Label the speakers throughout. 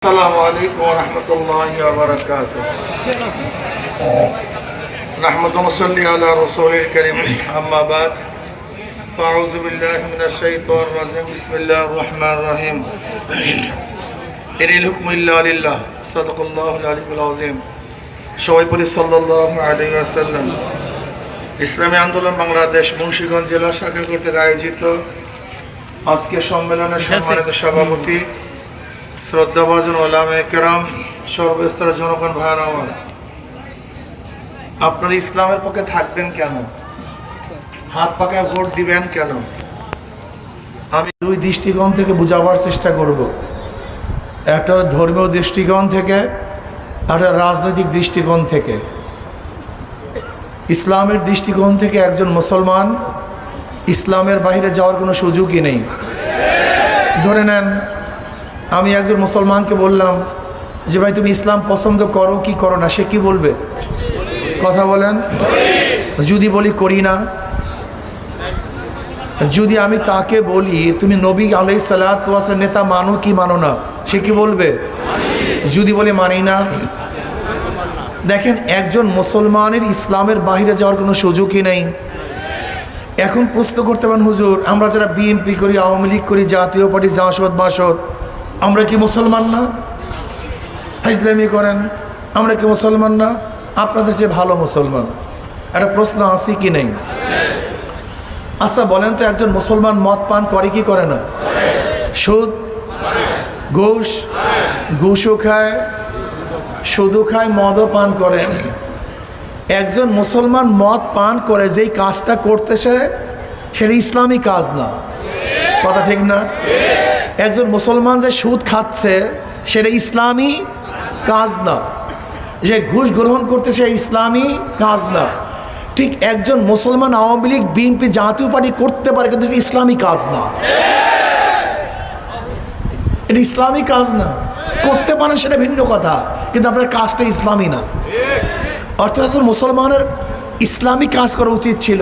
Speaker 1: السلام عليكم ورحمة الله وبركاته نحمد ونصلي على رسول الكريم أما بعد فأعوذ بالله من الشيطان الرجيم بسم الله الرحمن الرحيم إن الحكم إلا لله صدق الله العلي العظيم সবাই বলি সাল্লাহ আলী আসাল্লাম ইসলামী আন্দোলন বাংলাদেশ মুন্সিগঞ্জ জেলা শাখা কর্তৃক আয়োজিত আজকে সম্মেলনের সম্মানিত সভাপতি শ্রদ্ধাভাজন ওলামে কেরাম, সর্বস্তরের জনগণ ভাইয়ার আমার, আপনার ইসলামের পক্ষে থাকবেন কেন? হাত পাকায় ভোট দিবেন কেন? আমি দুই দৃষ্টিকোণ থেকে বুঝাবার চেষ্টা করব। একটা ধর্মীয় দৃষ্টিকোণ থেকে, একটা রাজনৈতিক দৃষ্টিকোণ থেকে। ইসলামের দৃষ্টিকোণ থেকে একজন মুসলমান ইসলামের বাইরে যাওয়ার কোনো সুযোগই নেই। ধরে নেন আমি একজন মুসলমানকে বললাম যে, ভাই, তুমি ইসলাম পছন্দ করো, কি করো না? সে কি বলবে? কথা বলেন। যদি বলি, করি না। যদি আমি তাকে বলি, তুমি নবী আলাই সালাতার নেতা মানো কি মানো না? সে কি বলবে? যদি বলে, মানি না। দেখেন, একজন মুসলমানের ইসলামের বাইরে যাওয়ার কোনো সুযোগই নেই। এখন প্রশ্ন করতে পারেন, হুজুর, আমরা যারা বিএনপি করি, আওয়ামী লীগ করি, জাতীয় পার্টি জাসদ বাসদ আমরা কি মুসলমান না? ইসলামী করেন, আমরা কি মুসলমান না? আপনাদের চেয়ে ভালো মুসলমান। একটা প্রশ্ন আছে কি নেই? আচ্ছা বলেন তো একজন মুসলমান মদ পান করে কি করে না? সুদ, ঘুষ, ঘুষও খায়, সুদও খায়, মদও পান করে। একজন মুসলমান মদ পান করে যেই কাজটা করতেছে, সেটা ইসলামী কাজ না। কথা ঠিক না? একজন মুসলমান যে সুদ খাচ্ছে, সেটা ইসলামী কাজ না। যে ঘুষ গ্রহণ করতেছে ইসলামী কাজ না। ঠিক একজন মুসলমান আওয়ামী লীগ, বিএনপি জাতীয় পার্টি করতে পারে, কিন্তু ইসলামী কাজ না। এটা ইসলামী কাজ না। করতে পারেন, সেটা ভিন্ন কথা, কিন্তু আপনার কাজটা ইসলামী না। অর্থাৎ একজন মুসলমানের ইসলামী কাজ করা উচিত ছিল।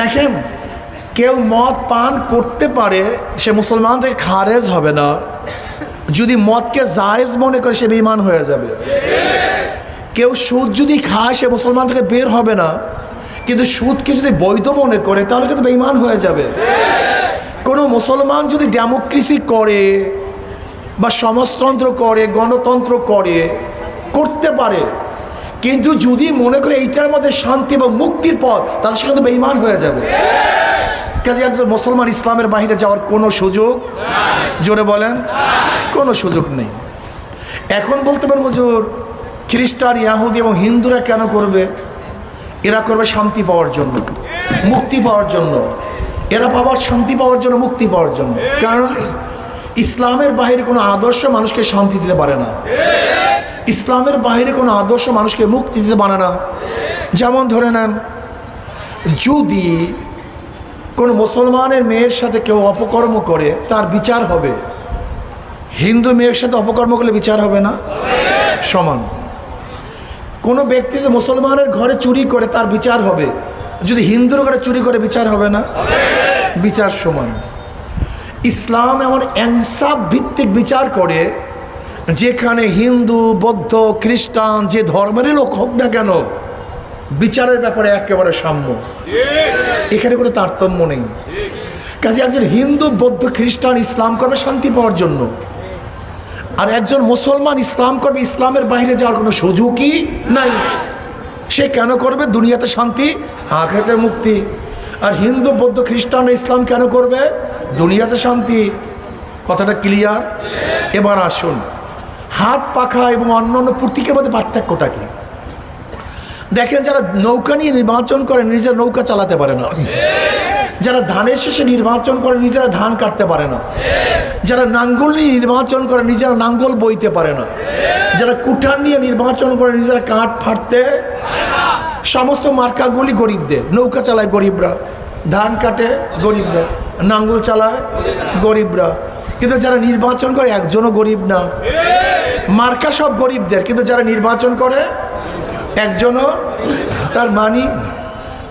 Speaker 1: দেখেন কেউ মদ পান করতে পারে, সে মুসলমান থেকে খারেজ হবে না। যদি মদকে জায়েজ মনে করে, সে বেঈমান হয়ে যাবে। কেউ সুদ যদি খায়, সে মুসলমান থেকে বের হবে না। কিন্তু সুদকে যদি বৈধ মনে করে, তাহলে কিন্তু বেঈমান হয়ে যাবে। কোনো মুসলমান যদি ডেমোক্রেসি করে বা সমাজতন্ত্র করে, গণতন্ত্র করে, করতে পারে। কিন্তু যদি মনে করে এইটার মধ্যে শান্তি এবং মুক্তির পথ, তাহলে সে কিন্তু বেঈমান হয়ে যাবে। কাজে একজন মুসলমান ইসলামের বাহিরে যাওয়ার কোনো সুযোগ? জোরে বলেন, কোনো সুযোগ নেই। এখন বলতে পারেন, হুজুর, খ্রিস্টান, ইয়াহুদি এবং হিন্দুরা কেন করবে? এরা করবে শান্তি পাওয়ার জন্য, মুক্তি পাওয়ার জন্য। এরা পাওয়ার শান্তি পাওয়ার জন্য, মুক্তি পাওয়ার জন্য। কারণ ইসলামের বাইরে কোনো আদর্শ মানুষকে শান্তি দিতে পারে না। ইসলামের বাইরে কোনো আদর্শ মানুষকে মুক্তি দিতে পারে না। যেমন ধরে নেন, যদি কোনো মুসলমানের মেয়ের সাথে কেউ অপকর্ম করে, তার বিচার হবে। হিন্দু মেয়ের সাথে অপকর্ম করলে বিচার হবে না? সমান। কোনো ব্যক্তি যদি মুসলমানের ঘরে চুরি করে, তার বিচার হবে। যদি হিন্দুর ঘরে চুরি করে, বিচার হবে না? বিচার সমান। ইসলাম এমন এনসাফ ভিত্তিক বিচার করে, যেখানে হিন্দু, বৌদ্ধ, খ্রিস্টান, যে ধর্মেরই লোক হোক না কেন বিচারের ব্যাপারে একেবারে সাম্য এখানে কোনো তারতম্য নেই। কাজে একজন হিন্দু, বৌদ্ধ, খ্রিস্টান ইসলাম করবে শান্তি পাওয়ার জন্য আর একজন মুসলমান ইসলাম করবে ইসলামের বাইরে যাওয়ার কোনো সুযোগই নাই। সে কেন করবে? দুনিয়াতে শান্তি, আখেরাতে মুক্তি। আর হিন্দু, বৌদ্ধ, খ্রিস্টান ইসলাম কেন করবে? দুনিয়াতে শান্তি। কথাটা ক্লিয়ার? এবার আসুন। হাত পাখা এবং অন্যান্য প্রতীকের মধ্যে পার্থক্যটা কি? দেখেন যারা নৌকা নিয়ে নির্বাচন করে নিজের নৌকা চালাতে পারে না। যারা ধানের শেষে নির্বাচন করে নিজেরা ধান কাটতে পারে না। যারা নাঙ্গল নিয়ে নির্বাচন করে নিজেরা নাঙ্গল বইতে পারে না। যারা কুঠার নিয়ে নির্বাচন করে নিজেরা কাঠ ফাটতে সমস্ত মার্কাগুলি গরিবদের। নৌকা চালায় গরিবরা, ধান কাটে গরিবরা, নাঙ্গল চালায় গরিবরা। কিন্তু যারা নির্বাচন করে, একজনও গরিব না। মার্কা সব গরিবদের, কিন্তু যারা নির্বাচন করে একজনও তার মানি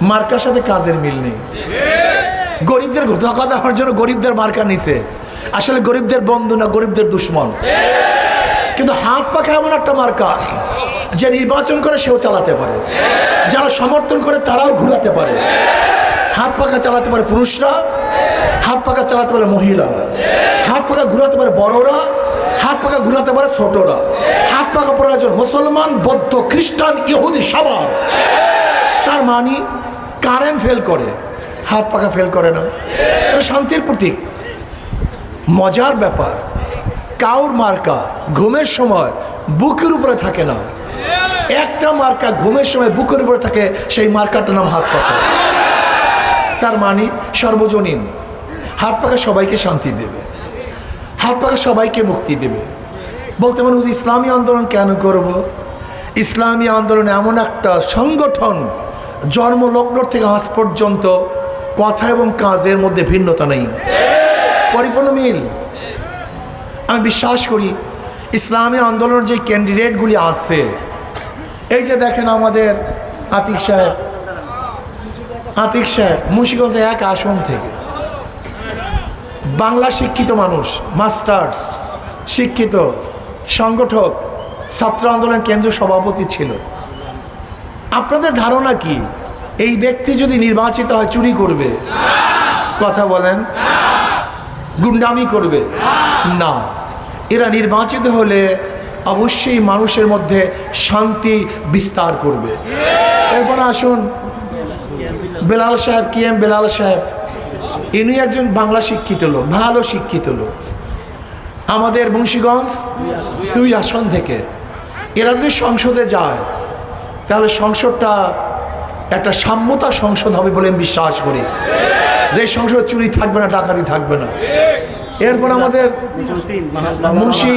Speaker 1: মার্কার সাথে কাজের মিল নেই। গরিবদের ধোকা হওয়ার জন্য গরিবদের মার্কা নিছে। আসলে গরিবদের বন্ধু না গরিবদের দুশ্মন। কিন্তু হাত পাখা এমন একটা মার্কা যে নির্বাচন করে সেও চালাতে পারে। যারা সমর্থন করে তারাও ঘুরাতে পারে। হাত পাখা চালাতে পারে পুরুষরা, হাত পাখা চালাতে পারে মহিলারা। হাত পাখা ঘুরাতে পারে বড়রা, হাত পাখা ঘুরাতে পারে ছোটরা। পাখা প্রয়োজন। মুসলমান, বৌদ্ধ, খ্রিস্টান, ইহুদি, সবার। তার মানি কারেন্ট ফেল করে, হাত পাকা ফেল করে না। এটা শান্তির প্রতীক। মজার ব্যাপার, কাউর মার্কা ঘুমের সময় বুকের উপরে থাকে না। একটা মার্কা ঘুমের সময় বুকের উপরে থাকে, সেই মার্কাটার নাম হাত পাকা তার মানে সর্বজনীন, হাত পাকা সবাইকে শান্তি দেবে। হাত পাকা সবাইকে মুক্তি দেবে। বলতে হচ্ছে ইসলামী আন্দোলন কেন করব। ইসলামী আন্দোলন এমন একটা সংগঠন, জন্মলগ্ন থেকে আজ পর্যন্ত কথা এবং কাজের মধ্যে ভিন্নতা নেই। পরিপূর্ণ মিল। আমি বিশ্বাস করি, ইসলামী আন্দোলনের যে ক্যান্ডিডেটগুলি আছে, এই যে দেখেন আমাদের আতিক সাহেব আতিক সাহেব, মুন্সিগঞ্জে এক আসন থেকে। বাংলা শিক্ষিত মানুষ, মাস্টার্স, শিক্ষিত। সংগঠক, ছাত্র আন্দোলন কেন্দ্রীয় সভাপতি ছিল। আপনাদের ধারণা কি? এই ব্যক্তি যদি নির্বাচিত হয়, চুরি করবে? কথা বলেন। গুন্ডামি করবে? না। এরা নির্বাচিত হলে অবশ্যই মানুষের মধ্যে শান্তি বিস্তার করবে। এরপর আসুন। বেলাল সাহেব, কি এম বেলাল সাহেব? ইনি একজন বাংলা শিক্ষিত লোক, ভালো শিক্ষিত লোক। আমাদের মুন্সীগঞ্জ দুই আসন থেকে। এরা যদি সংসদে যায়, তাহলে সংসদটা একটা সাম্যতা সংসদ হবে বলে আমি বিশ্বাস করি। যে সংসদ চুরি থাকবে না, ডাকাতি থাকবে না। এরপর আমাদের মুন্সি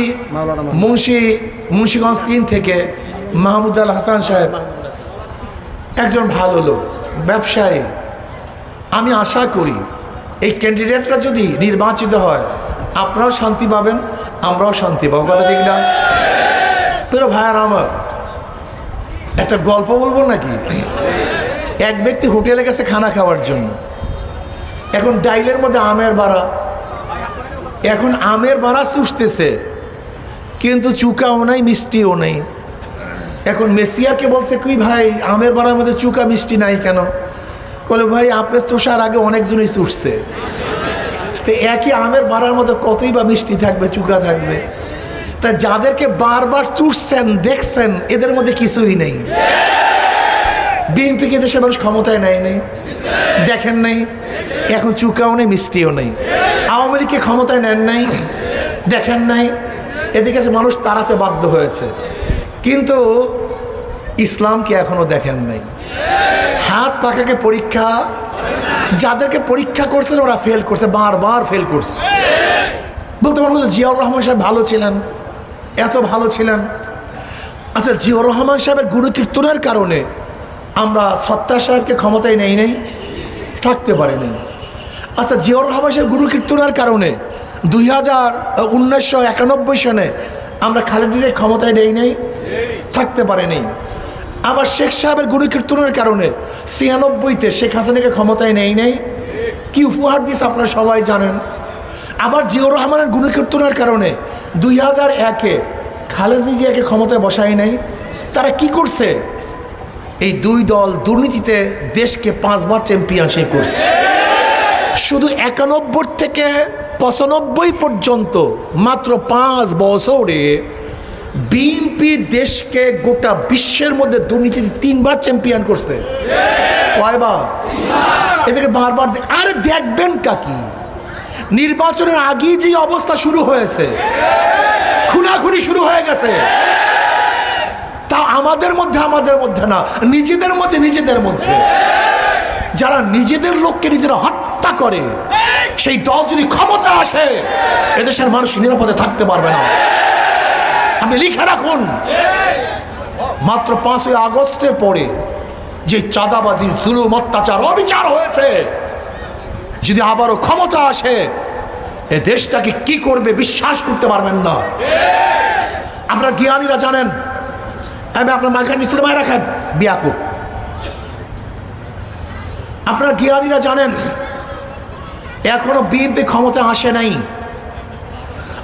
Speaker 1: মুন্সি, মুন্সিগঞ্জ তিন থেকে মাহমুদ আল হাসান সাহেব একজন ভালো লোক, ব্যবসায়ী। আমি আশা করি এই ক্যান্ডিডেটরা যদি নির্বাচিত হয় আপনারাও শান্তি পাবেন, আমরাও শান্তি পাবো। কথা ঠিক না? প্রিয় ভাইয়ার আমার, একটা গল্প বলব নাকি? এক ব্যক্তি হোটেলে গেছে খানা খাওয়ার জন্য। এখন ডাইলের মধ্যে আমের বাড়া। এখন আমের বাড়া চুষতেছে। কিন্তু চুকাও নাই, মিষ্টিও নেই। এখন মেসিয়াকে বলছে কি ভাই, আমের বাড়ার মধ্যে চুকা, মিষ্টি নাই কেন? বলে ভাই, আপনার চুষার আগে অনেকজনই চুষছে। তো একই আমের বাড়ার মধ্যে কতই বা মিষ্টি থাকবে, চুকা থাকবে। তা যাদেরকে বারবার চুষছেন, দেখছেন, এদের মধ্যে কিছুই নেই। বিএনপিকে দেশে মানুষ ক্ষমতায় নেয় নেই, দেখেন নাই, এখন চুকাও নেই, মিষ্টিও নেই। আওয়ামী লীগকে ক্ষমতায় নেন নাই, দেখেন নাই, এদিকে মানুষ তাড়াতে বাধ্য হয়েছে। কিন্তু ইসলামকে এখনও দেখেন নাই। হাত পাখাকে পরীক্ষা যাদেরকে পরীক্ষা করছেন, ওরা ফেল করছে, বারবার ফেল করছে। বলতে পারব যে জিয়াউর রহমান সাহেব ভালো ছিলেন, এত ভালো ছিলেন। আচ্ছা জিয়াউর রহমান সাহেবের গুরু কীর্তনের কারণে আমরা সত্তা সাহেবকে ক্ষমতায় নেই নেই, থাকতে পারেনি আচ্ছা জিয়াউর রহমান সাহেব গুরু কীর্তনের কারণে দুই হাজার উনিশশো একানব্বই সনে আমরা খালেদিকে ক্ষমতায় নেই নেই, থাকতে পারেনি আবার শেখ সাহেবের গুরু কীর্তনের কারণে ছিয়ানব্বইতে শেখ হাসিনাকে ক্ষমতায় নেই নেই? কি উপহার দিস আপনারা সবাই জানেন? আবার জিয়াউর রহমানের গুরু কীর্তনের কারণে দুই হাজার একে খালেদা জিয়াকে ক্ষমতায় বসায় নাই? তারা কি করছে? এই দুই দল দুর্নীতিতে দেশকে পাঁচবার চ্যাম্পিয়নশিপ করছে। শুধু একানব্বই থেকে পঁচানব্বই পর্যন্ত মাত্র পাঁচ বছরে বিএনপি দেশকে গোটা বিশ্বের মধ্যে দুর্নীতিতে তিনবার চ্যাম্পিয়ন করছে। কয়বার? এদেরকে বারবার আরে দেখবেন কাকি, নির্বাচনের আগেই যে অবস্থা শুরু হয়েছে, খুনাখুনি শুরু হয়ে গেছে। তা আমাদের মধ্যে আমাদের মধ্যে না, নিজেদের মধ্যে নিজেদের মধ্যে। যারা নিজেদের লোককে নিজেরা হত্যা করে, সেই দল যদি ক্ষমতা আসে, এদেশের মানুষ নিরাপদে থাকতে পারবে না। আপনি লিখে রাখুন। মাত্র পাঁচই আগস্টের পরে যে চাঁদাবাজি, জুলুম, অত্যাচার, অবিচার হয়েছে, যদি আবারও ক্ষমতা আসে, এ দেশটাকে কি করবে বিশ্বাস করতে পারবেন না। আমরা জ্ঞানীরা জানেন, আমি আপনার মাইখান নিশ্চিত রাখেন বিয়াকুফ আপনার জ্ঞানীরা জানেন, এখনও বিএনপি ক্ষমতা আসে নাই।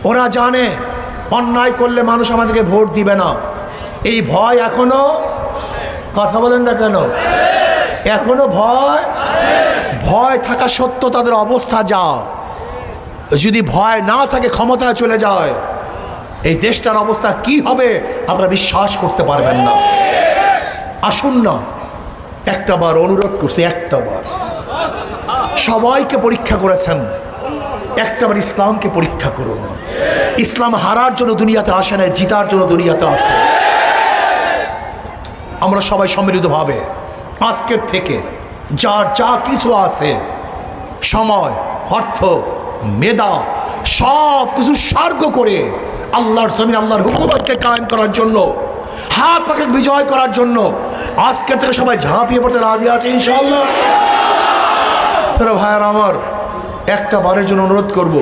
Speaker 1: ওরা জানে অন্যায় করলে মানুষ আমাদেরকে ভোট দিবে না। এই ভয় এখনও? কথা বলেন না কেন? এখনও ভয়? ভয় থাকা সত্য তাদের অবস্থা যা যদি ভয় না থাকে, ক্ষমতায় চলে যায় এই দেশটার অবস্থা কি হবে, আপনারা বিশ্বাস করতে পারবেন না। আসুন না। একটা বার অনুরোধ করছি, একটা বার। সবাইকে পরীক্ষা করেছেন। একটাবার ইসলামকে পরীক্ষা করুন। ইসলাম হারার জন্য দুনিয়াতে আসে না জিতার জন্য দুনিয়াতে আসে আমরা সবাই সম্মিলিতভাবে আজকের থেকে যার যা কিছু আছে, সময়, অর্থ, মেধা, সব কিছু সার্গ করে আল্লাহর জমিন, আল্লাহর হুকুমতকে কায়েম করার জন্য, হাত পাকে বিজয় করার জন্য আজকের থেকে সবাই ঝাঁপিয়ে পড়তে রাজি আছে ইনশাল্লাহ ভাইয়ার আমার একটা বারের জন্য অনুরোধ করব,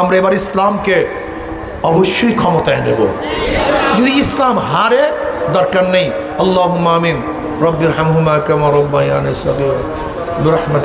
Speaker 1: আমরা এবার ইসলামকে অবশ্যই ক্ষমতায় নেব। যদি ইসলাম হারে, দরকার নেই। আল্লাহ মামিন রব্বির হামহুমা কামা রব্বাই রহমত